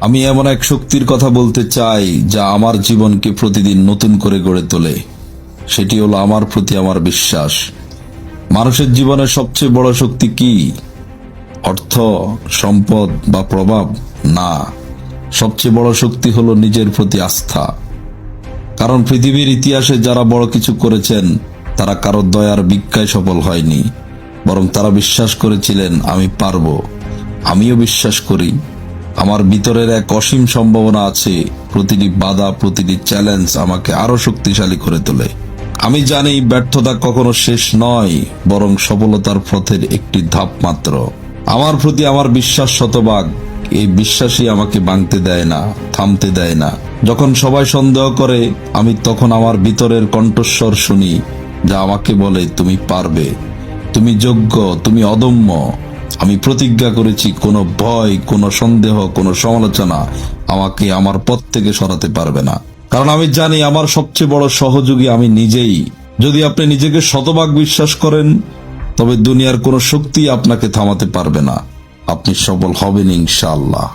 আমি এমন এক শক্তির কথা বলতে চাই, যা আমার জীবনকে প্রতিদিন নতুন করে গড়ে তোলে। সেটি হলো আমার প্রতি আমার বিশ্বাস। মানুষের জীবনের সবচেয়ে বড় শক্তি কি? অর্থ, সম্পদ বা প্রভাব? না। সবচেয়ে বড় শক্তি হলো নিজের প্রতি আস্থা। কারণ পৃথিবীর ইতিহাসে যারা বড় কিছু করেছেন, তারা কারও দয়ার ভিক্ষায় সফল হয়নি। বরং তারা বিশ্বাস করেছিলেন, আমি পারব। আমিও বিশ্বাস করি। আমার ভিতরের এক অসীম সম্ভাবনা আছে, প্রতিটি বাধা, প্রতিটি চ্যালেঞ্জ আমাকে আরও শক্তিশালী করে তোলে। আমি জানি ব্যর্থতা কখনো শেষ নয়, বরং সফলতার পথের একটি ধাপ মাত্র। আমার প্রতি আমার বিশ্বাস শতভাগ, এই বিশ্বাসই আমাকে ভাঙতে দেয় না, থামতে দেয় না। যখন সবাই সন্দেহ করে, আমি তখন আমার ভিতরের কণ্ঠস্বর শুনি, যা আমাকে বলে, তুমি পারবে। তুমি যোগ্য, তুমি অদম্য। আমি প্রতিজ্ঞা করেছি, কোনো ভয়, কোনো সন্দেহ, কোনো সমালোচনা আমাকে আমার পথ থেকে সরাতে পারবে না। কারণ আমি জানি আমার সবচেয়ে বড় সহযোগী আমি নিজেই। যদি আপনি নিজেকে শতভাগ বিশ্বাস করেন, তবে দুনিয়ার কোনো শক্তি আপনাকে থামাতে পারবে না। আপনি সফল হবেন ইনশাআল্লাহ।